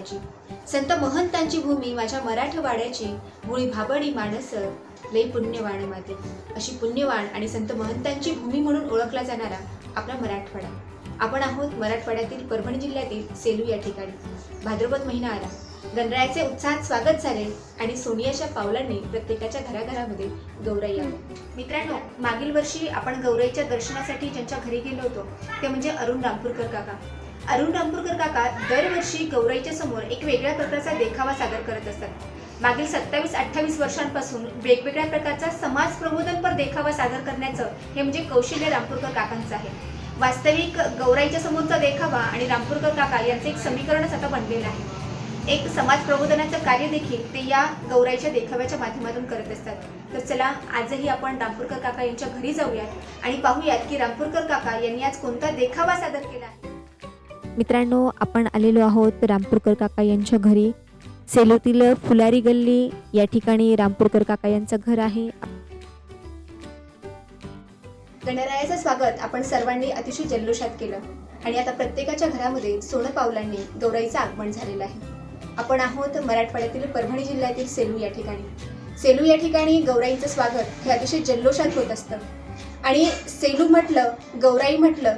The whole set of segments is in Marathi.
वाड्याची संत महंतांची भूमी माझ्या मराठवाड्याची मुळी भाबडी माणस लई पुण्यवाण माते. अशी पुण्यवाण आणि संत महंतांची भूमी म्हणून ओळखला जाणारा आपला मराठवाडा. आपण आहोत मराठवाड्यातील परभणी जिल्ह्यातील सेलू या ठिकाणी. भाद्रपद महिना आला. गणरायाचे उत्साहात स्वागत झाले आणि सोनियाच्या पावलांनी प्रत्येकाच्या घराघरामध्ये गौराई आली. मित्रांनो मागील वर्षी आपण गौराईच्या दर्शनासाठी ज्यांच्या घरी गेलो होतो ते म्हणजे अरुण रामपूरकर काका. अरुण रामपूरकर काका दरवर्षी गौराईच्या समोर एक वेगळ्या प्रकारचा देखावा सादर करत असतात. मागील सत्तावीस अठ्ठावीस वर्षांपासून वेगवेगळ्या प्रकारचा समाज प्रबोधनपर देखावा सादर करण्याचं हे म्हणजे कौशल्य रामपूरकर काकांचं आहे. वास्तविक गौराईच्या समोरचा देखावा आणि रामपूरकर काका यांचं एक समीकरणच आता बनलेलं आहे. एक समाज प्रबोधनाचं कार्य देखील ते या गौराईच्या देखाव्याच्या माध्यमातून करत असतात. तर चला आजही आपण रामपूरकर काका यांच्या घरी जाऊयात आणि पाहूयात की रामपूरकर काका यांनी आज कोणता देखावा सादर केला आहे. मित्रांनो आपण आलेलो आहोत रामपूरकर काका यांच्या घरी. सेलूतील फुलारी गल्ली या ठिकाणी रामपूरकर काका यांचं घर आहे. गणरायाचं स्वागत आपण सर्वांनी अतिशय जल्लोषात केलं. आणि आता प्रत्येकाच्या घरामध्ये सोनं पावलांनी गौराईचं आगमन झालेलं आहे. आपण आहोत मराठवाड्यातील परभणी जिल्ह्यातील सेलू या ठिकाणी. सेलू या ठिकाणी गौराईचं स्वागत हे अतिशय जल्लोषात होत असतं. आणि सेलू म्हटलं गौराई म्हटलं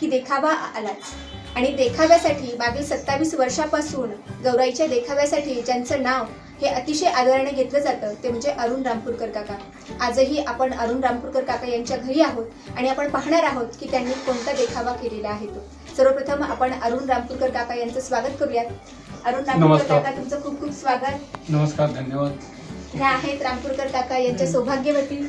की देखावा आलाच. आणि देखाव्यासाठी मागील सत्तावीस वर्षापासून गौराईच्या देखाव्यासाठी ज्यांचं नाव हे अतिशय आदराने घेतलं जातं ते म्हणजे अरुण रामपूरकर काका. आजही आपण अरुण रामपूरकर काका यांच्या घरी आहोत आणि आपण पाहणार आहोत की त्यांनी कोणता देखावा केलेला आहे तो. सर्वप्रथम आपण अरुण रामपूरकर काका यांचं स्वागत करूयात. अरुण रामपूरकर. काका तुमचं खूप खूप स्वागत. नमस्कार धन्यवाद. ह्या आहेत रामपूरकर काका यांच्या सौभाग्यवती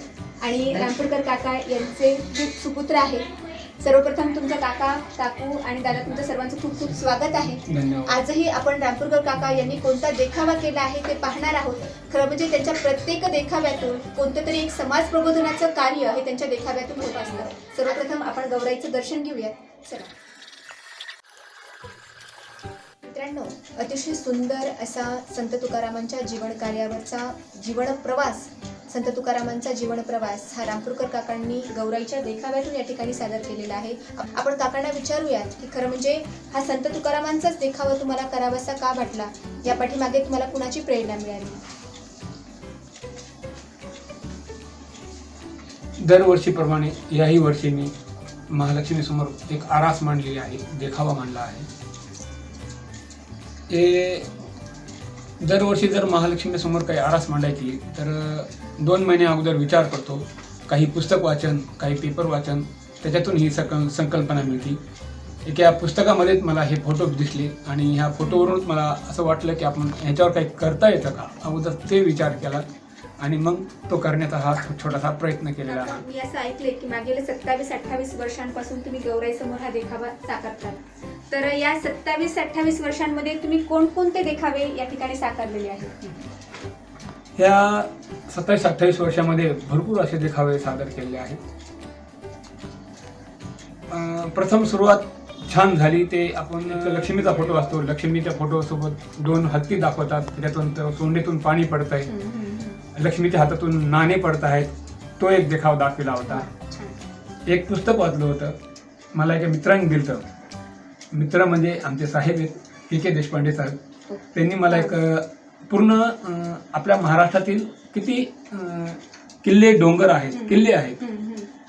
आणि रामपूरकर काका यांचे खूप सुपुत्र आहेत. सर्वप्रथम तुमच्या काका काकू आणि दादा तुमचं सर्वांचं खूप खूप स्वागत आहे. आजही आपण रामपूरकर काका यांनी कोणता देखावा केला आहे ते पाहणार आहोत. खरं म्हणजे त्यांच्या प्रत्येक देखाव्यातून कोणतं तरी एक समाज प्रबोधनाचं कार्य हे त्यांच्या देखाव्यातून होत असतं. सर्वप्रथम आपण गौराईचं दर्शन घेऊयात. चला. मित्रांनो अतिशय सुंदर असा संत तुकारामांच्या जीवन कार्यावरचा जीवन प्रवास संत तुकारामांचा जीवन प्रवास हा रामपूरकर काकांनी गौराईच्या देखाव्यातून या ठिकाणी सादर केलेला आहे. आपण काकांना विचारूयात की खरं म्हणजे हा संत तुकारामांचाच देखावा तुम्हाला करावासा का वाटला? या पाठीमागे तुम्हाला कुणाची प्रेरणा मिळाली? दरवर्षीप्रमाणे याही वर्षी मी महालक्ष्मी समोर एक आरास मांडलेली आहे देखावा मांडला आहे. हे दरवर्षी जर महालक्ष्मी समोर काही आरास मांडायची तर दोन महिने अगोदर विचार करतो. काही पुस्तक वाचन काही पेपर वाचन त्याच्यातून ही सक संकल्पना मिळते. एका या पुस्तकामध्येच मला हे फोटो दिसले आणि ह्या फोटोवरूनच मला असं वाटलं की आपण ह्याच्यावर काही करता येतं का? अगोदर ते विचार केला. आणि मग तो करण्याचा हा छोटासा प्रयत्न केलेला आहे. मी असं ऐकले की मागील सत्तावीस अठ्ठावीस वर्षांपासून तुम्ही गौराई समोर हा देखावा साकारतात. तर या सत्तावीस अठ्ठावीस वर्षांमध्ये तुम्ही कोणकोणते देखावे या ठिकाणी साकारलेले आहेत? ह्या सत्तावीस अठ्ठावीस वर्षामध्ये भरपूर असे देखावे सादर केलेले आहेत. प्रथम सुरुवात छान झाली. ते आपण लक्ष्मीचा फोटो असतो. लक्ष्मीच्या फोटोसोबत दोन हत्ती दाखवतात. त्याच्यातून सोंडेतून पाणी पडत आहे लक्ष्मीच्या हातातून नाणे पडत आहेत. तो एक देखाव दाखविला होता. एक पुस्तक वाचलं होतं. मला एका मित्रांनी दिलं. मित्र म्हणजे आमचे साहेब आहेत पी के देशपांडे साहेब. त्यांनी मला एक पूर्ण आपल्या महाराष्ट्रातील किती किल्ले डोंगर आहेत किल्ले आहेत.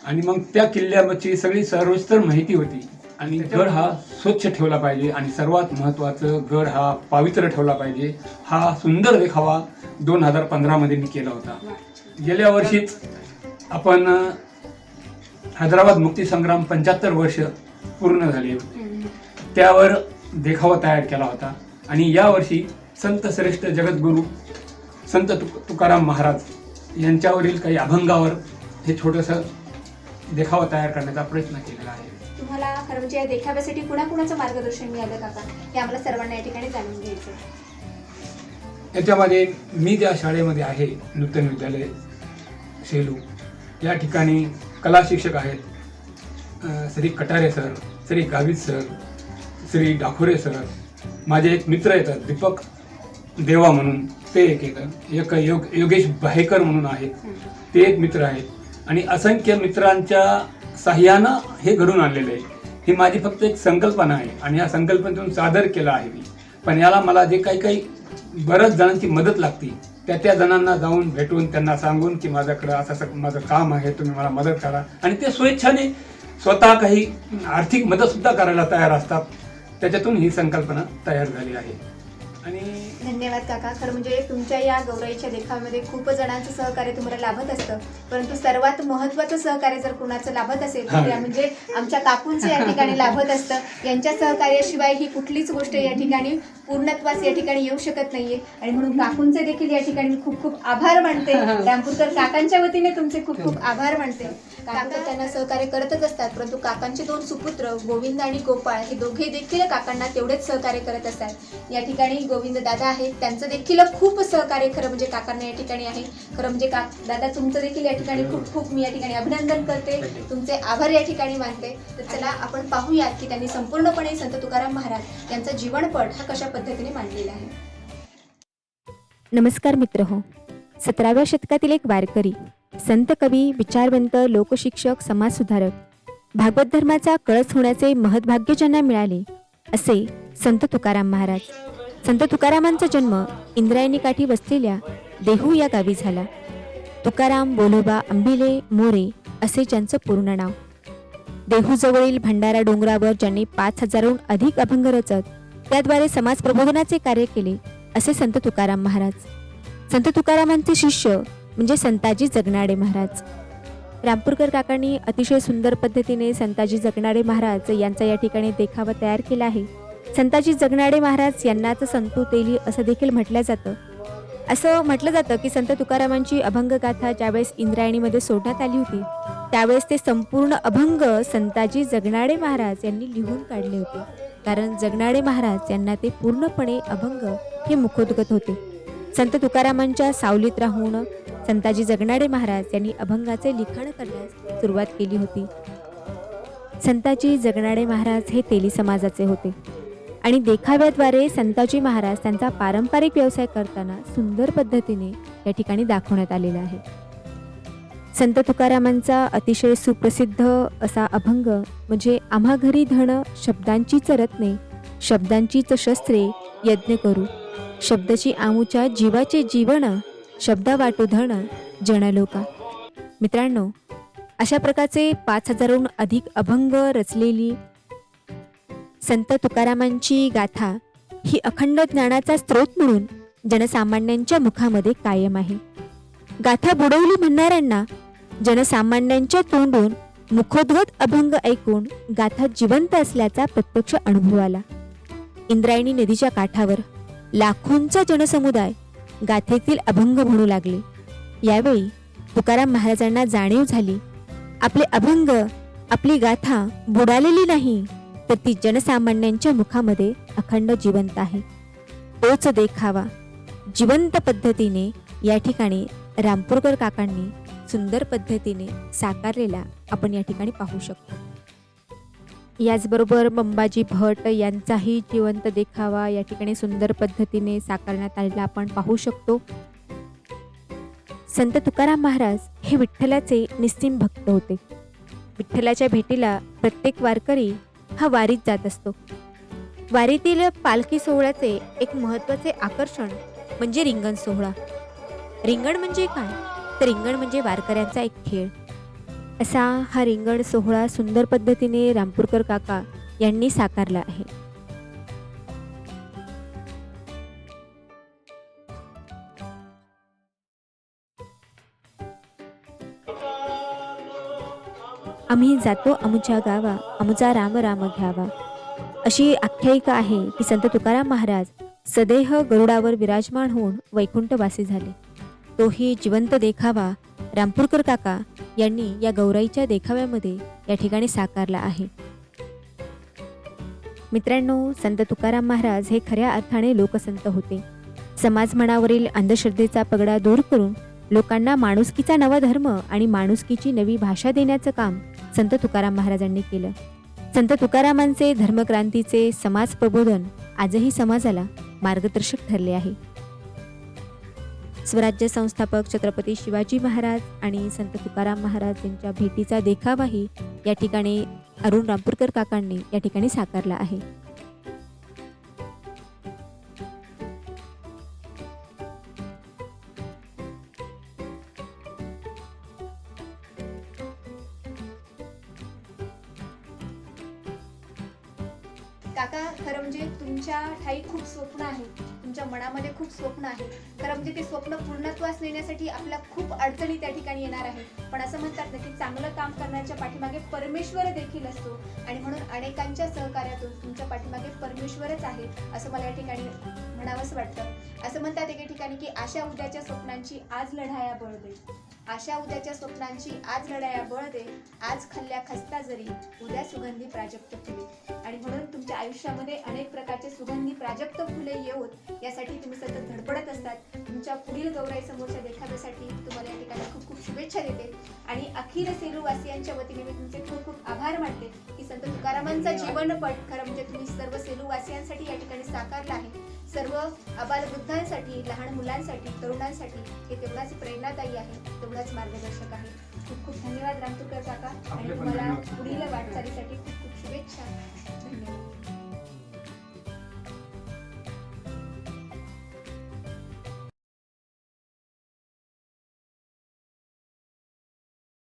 आणि मग त्या किल्ल्याची सगळी सर्वस्तर माहिती होती. आणि गड हा स्वच्छ ठेवला पाहिजे आणि सर्वात महत्त्वाचं गड हा पावित्र्य ठेवला पाहिजे. हा सुंदर देखावा दोन हजार पंधरामध्ये मी केला होता. गेल्या वर्षीच आपण हैदराबाद मुक्तीसंग्राम पंच्याहत्तर वर्ष पूर्ण झाले. त्यावर देखावा तयार केला होता. आणि यावर्षी संत श्रेष्ठ जगद्गुरू संत तुक तुकाराम महाराज यांच्यावरील काही अभंगावर हे छोटंसं देखावा तयार करण्याचा प्रयत्न केलेला आहे. तुम्हाला खरं म्हणजे या देखाव्यासाठी कुणाकुणाचं मार्गदर्शन मिळालं काका? हे आम्हाला सर्वांना या ठिकाणी जाणून घ्यायचं. याच्यामध्ये मी ज्या शाळेमध्ये आहे नूतन विद्यालय सेलू या ठिकाणी कला शिक्षक आहेत. Shri Katare sir Shri Gavit sir Shri Dakhore sir माझे एक मित्र येतात दीपक देवा म्हणून. ते एक येतं एक योग योगेश भायकर म्हणून आहेत. ते एक मित्र आहेत. आणि असंख्य मित्रांच्या साह्यानं हे घडून आणलेलं आहे. ही माझी फक्त एक संकल्पना आहे आणि या संकल्पनेतून सादर केलं आहे मी. पण याला मला जे काही काही बऱ्याच जणांची मदत लागते त्या त्या जणांना जाऊन भेटून त्यांना सांगून की माझ्याकडं असं असं माझं काम आहे तुम्ही मला मदत करा. आणि ते स्वेच्छाने स्वतः काही आर्थिक मदतसुद्धा करायला तयार असतात. त्याच्यातून ही संकल्पना तयार झाली आहे. आणि धन्यवाद काका. खरं म्हणजे तुमच्या या गौराईच्या देखाव्यामध्ये खूप जणांचं सहकार्य तुम्हाला लाभत असतं. परंतु सर्वात महत्त्वाचं सहकार्य जर कुणाचं लाभत असेल तर. त्या म्हणजे आमच्या काकूंचं या ठिकाणी लाभत असतं. यांच्या सहकार्याशिवाय ही कुठलीच गोष्ट या ठिकाणी पूर्णत्वास या ठिकाणी येऊ शकत नाहीये. आणि म्हणून काकूंचे देखील या ठिकाणी मी खूप खूप आभार मानते. रामपूरकर काकांच्या वतीने तुमचे खूप खूप आभार मानते. काका त्यांना सहकार्य करतच असतात परंतु काकांचे दोन सुपुत्र गोविंद आणि गोपाळ हे दोघे देखील काकांना तेवढेच सहकार्य करत असतात. या ठिकाणी गोविंद दादा आहेत. त्यांचं देखील खूप सहकार्य खरं म्हणजे काकांना या ठिकाणी आहे. खरं म्हणजे का दादा तुमचं देखील या ठिकाणी खूप खूप मी या ठिकाणी अभिनंदन करते. तुमचे आभार या ठिकाणी मानते. तर चला आपण पाहूयात की त्यांनी संपूर्णपणे संत तुकाराम महाराज यांचा जीवनपट हा कशा पद्धतीने मांडलेला आहे. नमस्कार मित्र हो. सतराव्या शतकातील एक वारकरी संत कवी विचारवंत लोकशिक्षक समाजसुधारक भागवत धर्माचा कळस होण्याचे महत्भाग्य ज्यांना मिळाले असे संत तुकाराम महाराज. संत तुकारामांचा जन्म इंद्रायणी काठी वसलेल्या देहू या गावी झाला. तुकाराम बोलोबा अंबिले मोरे असे ज्यांचं पूर्ण नाव. देहूजवळील भंडारा डोंगरावर ज्यांनी पाच हजारहून अधिक अभंग रचत त्याद्वारे समाज प्रबोधनाचे कार्य केले असे संत तुकाराम महाराज. संत तुकारामांचे शिष्य म्हणजे संताजी जगनाडे महाराज. रामपूरकर काकांनी अतिशय सुंदर पद्धतीने संताजी जगनाडे महाराज यांचा या ठिकाणी देखावा तयार केला आहे. संताजी जगनाडे महाराज यांनाच संतू तेली असं देखील म्हटलं जातं. असं म्हटलं जातं की संत तुकारामांची अभंगगाथा ज्यावेळेस इंद्रायणीमध्ये सोडण्यात आली होती त्यावेळेस ते संपूर्ण अभंग संताजी जगनाडे महाराज यांनी लिहून काढले होते. कारण जगनाडे महाराज यांना ते पूर्णपणे अभंग हे मुखोद्गत होते. संत तुकारामांच्या सावलीत राहून संताजी जगनाडे महाराज यांनी अभंगाचे लिखाण करण्यास सुरुवात केली होती. संताजी जगनाडे महाराज हे तेली समाजाचे होते आणि देखाव्याद्वारे संताजी महाराज त्यांचा पारंपरिक व्यवसाय करताना सुंदर पद्धतीने या ठिकाणी दाखवण्यात आलेला आहे. संत तुकारामांचा अतिशय सुप्रसिद्ध असा अभंग म्हणजे आम्हा घरी धन शब्दांचीच रत्ने शब्दांचीच शस्त्रे यज्ञ करू. शब्दाची आमुच्या जीवाचे जीवन शब्दा वाटू धन जनलोका. मित्रांनो अशा प्रकारचे पाच हजारहून अधिक अभंग रचलेली संत तुकारामांची गाथा ही अखंड ज्ञानाचा स्रोत म्हणून जनसामान्यांच्या मुखामध्ये कायम आहे. गाथा बुडवली म्हणणाऱ्यांना जनसामान्यांच्या तोंडून मुखोद्गत अभंग ऐकून गाथा जिवंत असल्याचा प्रत्यक्ष अनुभव आला. इंद्रायणी नदीच्या काठावर लाखोंचा जनसमुदाय गाथेतील अभंग म्हणू लागले. यावेळी तुकाराम महाराजांना जाणीव झाली आपले अभंग आपली गाथा बुडालेली नाही तर ती जनसामान्यांच्या मुखामध्ये अखंड जिवंत आहे. तोच देखावा जिवंत पद्धतीने या ठिकाणी रामपूरकर काकांनी सुंदर पद्धतीने साकारलेला आपण या ठिकाणी पाहू शकतो. याचबरोबर मंबाजी भट यांचाही जिवंत देखावा या ठिकाणी सुंदर पद्धतीने साकारण्यात आलेला आपण पाहू शकतो. संत तुकाराम महाराज हे विठ्ठलाचे निस्सीम भक्त होते. विठ्ठलाच्या भेटीला प्रत्येक वारकरी हा वारीत जात असतो. वारीतील पालखी सोहळ्याचे एक महत्त्वाचे आकर्षण म्हणजे रिंगण सोहळा. रिंगण म्हणजे काय? तर रिंगण म्हणजे वारकऱ्यांचा एक खेळ. असा हा रिंगण सोहळा सुंदर पद्धतीने रामपूरकर काका यांनी साकारला आहे. आम्ही जातो अमुच्या गावा अमुचा राम राम घ्यावा. अशी आख्यायिका आहे की संत तुकाराम महाराज सदेह गरुडावर विराजमान होऊन वैकुंठवासी झाले. तोही जिवंत देखावा रामपूरकर काका यांनी या गौराईच्या देखाव्यामध्ये या ठिकाणी साकारला आहे. मित्रांनो संत तुकाराम महाराज हे खऱ्या अर्थाने लोकसंत होते. समाज मनावरील अंधश्रद्धेचा पगडा दूर करून लोकांना माणुसकीचा नवा धर्म आणि माणुसकीची नवी भाषा देण्याचं काम संत तुकाराम महाराजांनी केलं. संत तुकारामांचे धर्मक्रांतीचे समाज प्रबोधन आजही समाजाला मार्गदर्शक ठरले आहे. स्वराज्य संस्थापक छत्रपती शिवाजी महाराज आणि संत तुकाराम महाराज यांच्या भेटीचा देखावाही या ठिकाणी अरुण रामपूरकर काकांनी या ठिकाणी साकारला आहे. काका खरं म्हणजे तुमच्या ठाई खूप स्वप्न आहे. तुमच्या मनामध्ये खूप स्वप्न आहे. खरं म्हणजे ते स्वप्न पूर्णत्वास नेण्यासाठी आपल्या खूप अडचणी त्या ठिकाणी येणार आहे पण असं म्हणतात ना की चांगलं काम करण्याच्या पाठीमागे परमेश्वर देखील असतो. आणि म्हणून अनेकांच्या सहकार्यातून तुमच्या पाठीमागे परमेश्वरच आहे असं मला या ठिकाणी म्हणावंसं वाटतं. असं म्हणतात एके ठिकाणी की आशा उद्याच्या स्वप्नांची आज लढाया बळ दे आशा उद्याच्या स्वप्नांची आज लढाया बळ दे आज खाल्ल्या खस्ता जरी उद्या सुगंधी प्राजक्त फुले. आणि म्हणून तुमच्या आयुष्यामध्ये अनेक प्रकारचे सुगंधी प्राजक्त फुले येऊत यासाठी तुम्ही सतत धडपडत असतात. तुमच्या पुढील गौराई समोरच्या देखाव्यासाठी तुम्हाला या ठिकाणी खूप खूप शुभेच्छा देते. आणि अखिल सेलू वासियांच्या वतीने मी तुमचे खूप खूप आभार मानते की संत तुकारामांचा जीवनपट खरं म्हणजे तुम्ही सर्व सेलू वासियांसाठी या ठिकाणी साकारला आहे. सर्व अबालवृद्धांसाठी लहान मुलांसाठी तरुणांसाठी हे तेवढाच प्रेरणादायी आहे तेवढाच मार्गदर्शक आहे. खूप खूप धन्यवाद रामतुकर काका. आणि तुम्हाला. पुढील वाटचालीसाठी खूप खूप शुभेच्छा. धन्यवाद.